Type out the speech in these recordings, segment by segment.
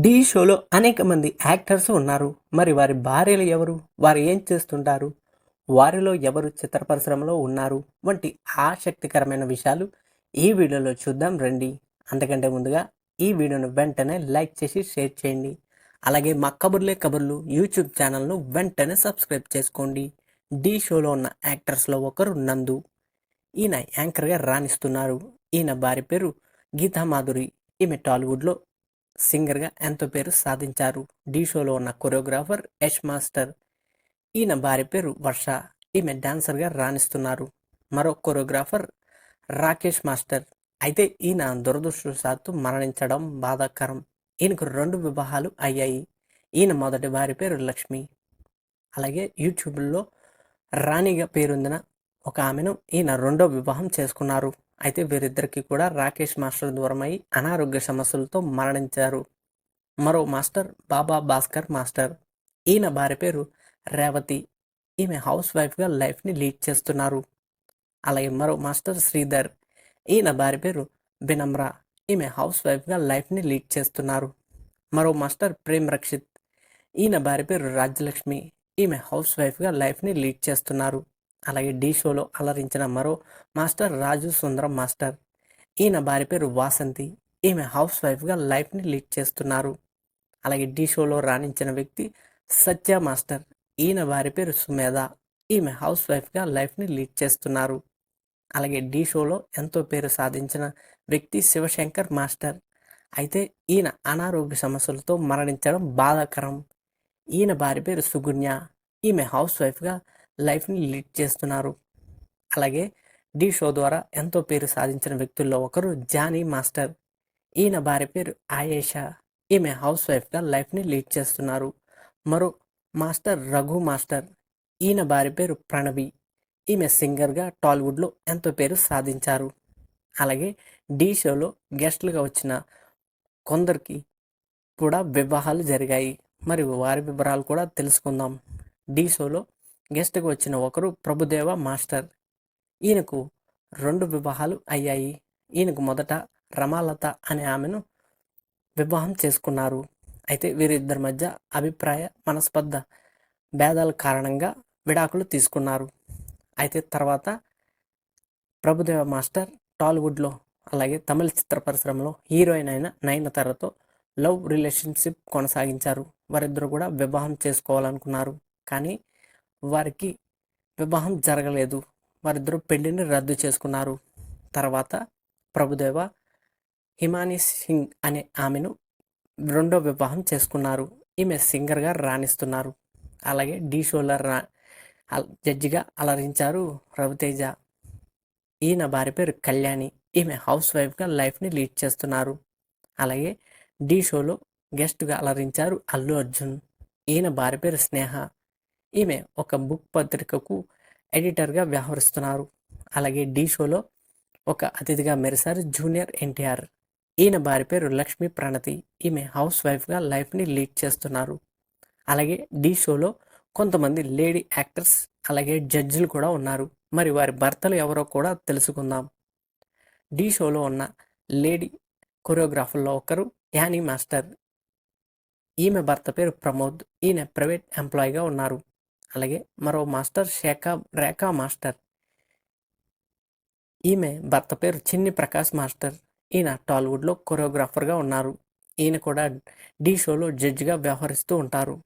ఢీ షోలో అనేక మంది యాక్టర్స్ ఉన్నారు. మరి వారి భార్యలు ఎవరు? వారు ఏం చేస్తుంటారు? వారిలో ఎవరు చిత్ర పరిశ్రమలో ఉన్నారు? వంటి ఆసక్తికరమైన విషయాలు ఈ వీడియోలో చూద్దాం రండి. అంతకంటే ముందుగా ఈ వీడియోను వెంటనే లైక్ చేసి షేర్ చేయండి. అలాగే మా కబుర్లే కబుర్లు యూట్యూబ్ ఛానల్ను వెంటనే సబ్స్క్రైబ్ చేసుకోండి. ఢీ షోలో ఉన్న యాక్టర్స్లో ఒకరు నందు. ఈయన యాంకర్గా రాణిస్తున్నారు. ఈయన భార్య పేరు గీతా మాధురి ఈమె టాలీవుడ్లో సింగర్గా ఎంతో పేరు సాధించారు. డీ షోలో ఉన్న కొరియోగ్రాఫర్ యష్ మాస్టర్. ఈయన భార్య పేరు వర్ష. ఈమె డాన్సర్గా రాణిస్తున్నారు. మరో కొరియోగ్రాఫర్ రాకేష్ మాస్టర్. అయితే ఈయన దురదృష్టవశాత్తు మరణించడం బాధాకరం. ఈయనకు రెండు వివాహాలు అయ్యాయి. ఈయన మొదటి భార్య పేరు లక్ష్మి. అలాగే యూట్యూబ్లో రాణిగా పేరొందిన ఒక ఆమెను ఈయన రెండో వివాహం చేసుకున్నారు. అయితే వీరిద్దరికీ కూడా రాకేష్ మాస్టర్ దూరమై అనారోగ్య సమస్యలతో మరణించారు. మరో మాస్టర్ బాబా భాస్కర్ మాస్టర్. ఈయన భార్య పేరు రేవతి. ఈమె హౌస్ వైఫ్గా లైఫ్ని లీడ్ చేస్తున్నారు. అలాగే మరో మాస్టర్ శ్రీధర్. ఈయన భార్య పేరు బినమ్రా. ఈమె హౌస్ వైఫ్గా లైఫ్ని లీడ్ చేస్తున్నారు. మరో మాస్టర్ ప్రేమ్ రక్షిత్. ఈయన భార్య పేరు రాజ్యలక్ష్మి. ఈమె హౌస్ వైఫ్గా లైఫ్ని లీడ్ చేస్తున్నారు. అలాగే ఢీ షోలో అలరించిన మరో మాస్టర్ రాజు సుందరం మాస్టర్. ఈయన భార్య పేరు వాసంతి. ఈమె హౌస్ వైఫ్గా లైఫ్ని లీడ్ చేస్తున్నారు. అలాగే ఢీ షోలో రాణించిన వ్యక్తి సత్య మాస్టర్. ఈయన భార్య పేరు సుమేధ. ఈమె హౌస్ వైఫ్గా లైఫ్ని లీడ్ చేస్తున్నారు. అలాగే ఢీ షోలో ఎంతో పేరు సాధించిన వ్యక్తి శివశంకర్ మాస్టర్. అయితే ఈయన అనారోగ్య సమస్యలతో మరణించడం బాధాకరం. ఈయన భార్య పేరు సుగుణ్య. ఈమె హౌస్ వైఫ్గా లైఫ్ని లీడ్ చేస్తున్నారు. అలాగే డి షో ద్వారా ఎంతో పేరు సాధించిన వ్యక్తుల్లో ఒకరు జానీ మాస్టర్. ఈయన భార్య పేరు ఆయేషా. ఈమె హౌస్ వైఫ్గా లైఫ్ని లీడ్ చేస్తున్నారు. మరో మాస్టర్ రఘు మాస్టర్. ఈయన భార్య పేరు ప్రణవి. ఈమె సింగర్గా టాలీవుడ్లో ఎంతో పేరు సాధించారు. అలాగే ఢీ షోలో గెస్ట్లుగా వచ్చిన కొందరికి కూడా వివాహాలు జరిగాయి. మరియు వారి వివరాలు కూడా తెలుసుకుందాం. ఢీ షోలో గెస్ట్గా వచ్చిన ఒకరు ప్రభుదేవ మాస్టర్. ఈయనకు రెండు వివాహాలు అయ్యాయి. ఈయనకు మొదట రమాలత అనే ఆమెను వివాహం చేసుకున్నారు. అయితే వీరిద్దరి మధ్య అభిప్రాయ మనస్పర్ధ భేదాల కారణంగా విడాకులు తీసుకున్నారు. అయితే తర్వాత ప్రభుదేవ మాస్టర్ టాలీవుడ్లో అలాగే తమిళ చిత్ర పరిశ్రమలో హీరోయిన్ అయిన నయనతారతో లవ్ రిలేషన్షిప్ కొనసాగించారు. వారిద్దరు కూడా వివాహం చేసుకోవాలనుకున్నారు. కానీ వారికి వివాహం జరగలేదు. వారిద్దరూ పెళ్ళిని రద్దు చేసుకున్నారు. తర్వాత ప్రభుదేవ హిమాని సింగ్ అనే ఆమెను రెండో వివాహం చేసుకున్నారు. ఈమె సింగర్గా రాణిస్తున్నారు. అలాగే డీ షోలో రా జడ్జిగా అలరించారు రవితేజ. ఈయన భార్య పేరు కళ్యాణి. ఈమె హౌస్ వైఫ్గా లైఫ్ని లీడ్ చేస్తున్నారు. అలాగే ఢీ షోలో గెస్ట్గా అలరించారు అల్లు అర్జున్. ఈయన భార్య పేరు స్నేహ. ఈమె ఒక బుక్ పత్రికకు ఎడిటర్గా వ్యవహరిస్తున్నారు. అలాగే ఢీ షోలో ఒక అతిథిగా మెరిశారు జూనియర్ ఎన్టీఆర్. ఈయన భార్య పేరు లక్ష్మీ ప్రణతి. ఈమె హౌస్ వైఫ్గా లైఫ్ని లీడ్ చేస్తున్నారు. అలాగే ఢీ షోలో కొంతమంది లేడీ యాక్టర్స్ అలాగే జడ్జిలు కూడా ఉన్నారు. మరి వారి భర్తలు ఎవరో కూడా తెలుసుకుందాం. ఢీ షోలో ఉన్న లేడీ కొరియోగ్రాఫర్లో ఒకరు యానీ మాస్టర్. ఈమె భర్త పేరు ప్రమోద్. ఈయన ప్రైవేట్ ఎంప్లాయీగా ఉన్నారు. అలాగే మరో మాస్టర్ శేఖా రేఖా మాస్టర్. ఈమె భర్త పేరు చిన్ని ప్రకాష్ మాస్టర్. ఈయన టాలీవుడ్లో కొరియోగ్రాఫర్గా ఉన్నారు. ఈయన కూడా ఢీ షోలో జడ్జిగా వ్యవహరిస్తూ ఉంటారు.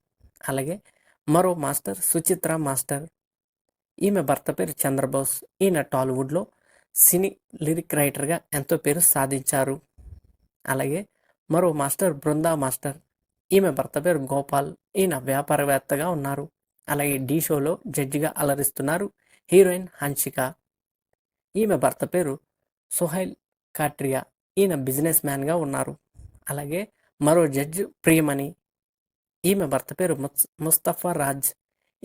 అలాగే మరో మాస్టర్ సుచిత్ర మాస్టర్. ఈమె భర్త పేరు చంద్రబోస్. ఈయన టాలీవుడ్లో సినీ లిరిక్ రైటర్గా ఎంతో పేరు సాధించారు. అలాగే మరో మాస్టర్ బృందా మాస్టర్. ఈమె భర్త పేరు గోపాల్. ఈయన వ్యాపారవేత్తగా ఉన్నారు. అలాగే ఢీ షోలో జడ్జిగా అలరిస్తున్నారు హీరోయిన్ హన్షిక. ఈమె భర్త పేరు సుహైల్ కాట్రియా ఈయన బిజినెస్ మ్యాన్గా ఉన్నారు. అలాగే మరో జడ్జి ప్రియమణి. ఈమె భర్త పేరు ముస్- ముస్తఫా రాజ్.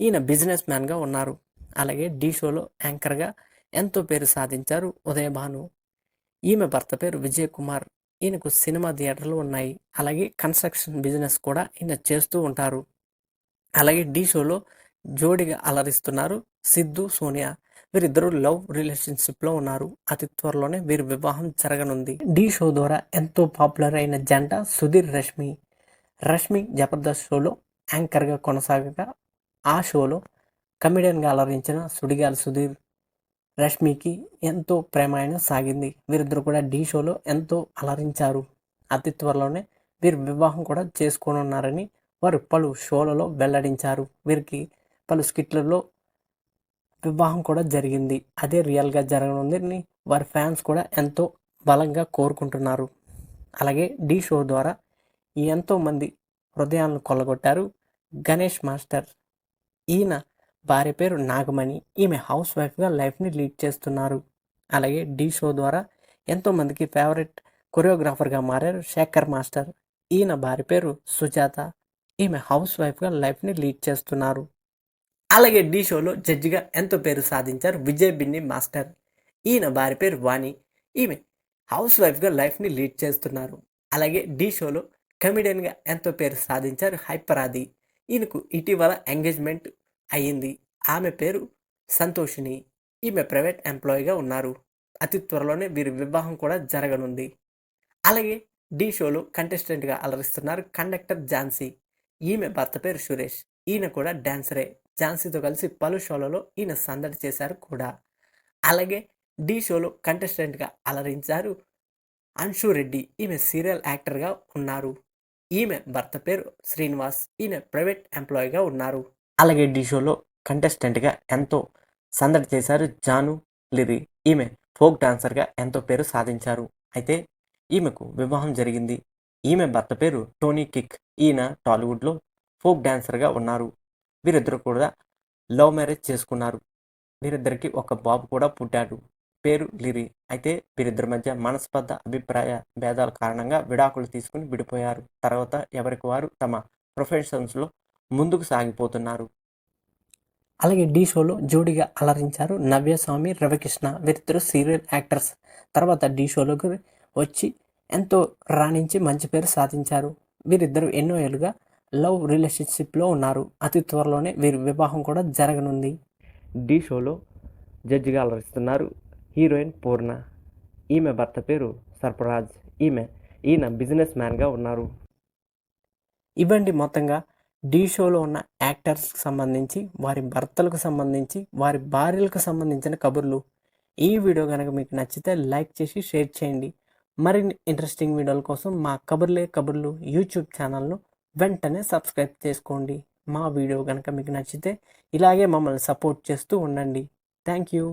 ఈయన బిజినెస్ మ్యాన్గా ఉన్నారు. అలాగే ఢీ షోలో యాంకర్గా ఎంతో పేరు సాధించారు ఉదయభాను ఈమె భర్త పేరు విజయ్ కుమార్. ఈయనకు సినిమా థియేటర్లు ఉన్నాయి. అలాగే కన్స్ట్రక్షన్ బిజినెస్ కూడా ఈయన చేస్తూ ఉంటారు. అలాగే ఢీ షోలో జోడిగా అలరిస్తున్నారు సిద్ధు సోనియా. వీరిద్దరూ లవ్ రిలేషన్షిప్లో ఉన్నారు. అతి త్వరలోనే వీరి వివాహం జరగనుంది. ఢీ షో ద్వారా ఎంతో పాపులర్ అయిన జంట సుధీర్ రష్మి. రష్మి జబర్దస్త్ షోలో యాంకర్గా కొనసాగగా ఆ షోలో కమెడియన్గా అలరించిన సుడిగాలి సుధీర్ రష్మికి ఎంతో ప్రేమాయణం సాగింది. వీరిద్దరు కూడా ఢీ షోలో ఎంతో అలరించారు. అతి త్వరలోనే వీరు వివాహం కూడా చేసుకోనున్నారని వారు పలు షోలలో వెల్లడించారు. వీరికి పలు స్కిట్లలో వివాహం కూడా జరిగింది. అదే రియల్గా జరగనుందని వారి ఫ్యాన్స్ కూడా ఎంతో బలంగా కోరుకుంటున్నారు. అలాగే డీ షో ద్వారా ఎంతోమంది హృదయాలను కొల్లగొట్టారు. గణేష్ మాస్టర్ ఈయన భార్య పేరు నాగమణి ఈమె హౌస్ వైఫ్గా లైఫ్ని లీడ్ చేస్తున్నారు. అలాగే డీ షో ద్వారా ఎంతోమందికి ఫేవరెట్ కొరియోగ్రాఫర్గా మారారు శేఖర్ మాస్టర్ ఈయన భార్య పేరు సుజాత ఈమె హౌస్ వైఫ్గా లైఫ్ని లీడ్ చేస్తున్నారు. అలాగే డీ షోలో జడ్జిగా ఎంతో పేరు సాధించారు విజయ్ బిన్ని మాస్టర్. ఈయన వారి పేరు వాణి. ఈమె హౌస్ వైఫ్గా లైఫ్ని లీడ్ చేస్తున్నారు. అలాగే డీ షోలో కమెడియన్గా ఎంతో పేరు సాధించారు హైపరాది. ఈయనకు ఇటీవల ఎంగేజ్మెంట్ అయ్యింది. ఆమె పేరు సంతోషిని ఈమె ప్రైవేట్ ఎంప్లాయీగా ఉన్నారు. అతి త్వరలోనే వీరి వివాహం కూడా జరగనుంది. అలాగే డీ షోలో కంటెస్టెంట్గా అలరిస్తున్నారు కండక్టర్ ఝాన్సీ. ఈమె భర్త పేరు సురేష్. ఈయన కూడా డ్యాన్సరే ఝాన్సీతో కలిసి పలు షోలలో ఈయన సందడి చేశారు కూడా. అలాగే డి షోలో కంటెస్టెంట్గా అలరించారు అంశు రెడ్డి. ఈమె సీరియల్ యాక్టర్గా ఉన్నారు. ఈమె భర్త పేరు శ్రీనివాస్. ఈయన ప్రైవేట్ ఎంప్లాయీగా ఉన్నారు. అలాగే డి షోలో కంటెస్టెంట్గా ఎంతో సందడి చేశారు జాను లిరి. ఈమె ఫోక్ డాన్సర్గా ఎంతో పేరు సాధించారు. అయితే ఈమెకు వివాహం జరిగింది. ఈమె భర్త పేరు టోనీ కిక్. ఈయన టాలీవుడ్లో ఫోక్ డ్యాన్సర్గా ఉన్నారు. వీరిద్దరు కూడా లవ్ మ్యారేజ్ చేసుకున్నారు. వీరిద్దరికి ఒక బాబు కూడా పుట్టాడు. పేరు లిరి. అయితే వీరిద్దరి మధ్య మనస్పర్ధ అభిప్రాయ భేదాల కారణంగా విడాకులు తీసుకుని విడిపోయారు. తర్వాత ఎవరికి వారు తమ ప్రొఫెషన్స్లో ముందుకు సాగిపోతున్నారు. అలాగే డీ షోలో జోడిగా అలరించారు నవ్యస్వామి రవికృష్ణ. వీరిద్దరు సీరియల్ యాక్టర్స్. తర్వాత డీ షోలోకి వచ్చి ఎంతో రాణించి మంచి పేరు సాధించారు. వీరిద్దరు ఎన్నో ఏళ్ళుగా లవ్ రిలేషన్షిప్లో ఉన్నారు. అతి త్వరలోనే వీరి వివాహం కూడా జరగనుంది. ఢీ షోలో జడ్జిగా అలరిస్తున్నారు హీరోయిన్ పూర్ణ. ఈమె భర్త పేరు సర్పరాజ్. ఈమె ఈయన బిజినెస్ మ్యాన్గా ఉన్నారు. ఇవ్వండి మొత్తంగా ఢీ షోలో ఉన్న యాక్టర్స్కి సంబంధించి వారి భర్తలకు సంబంధించి వారి భార్యలకు సంబంధించిన కబుర్లు. ఈ వీడియో కనుక మీకు నచ్చితే లైక్ చేసి షేర్ చేయండి. మరిన్ని ఇంట్రెస్టింగ్ వీడియోల కోసం మా కబుర్లే కబుర్లు యూట్యూబ్ ఛానల్ను వెంటనే సబ్స్క్రైబ్ చేసుకోండి. మా వీడియో కనుక మీకు నచ్చితే ఇలాగే మమ్మల్ని సపోర్ట్ చేస్తూ ఉండండి. Thank you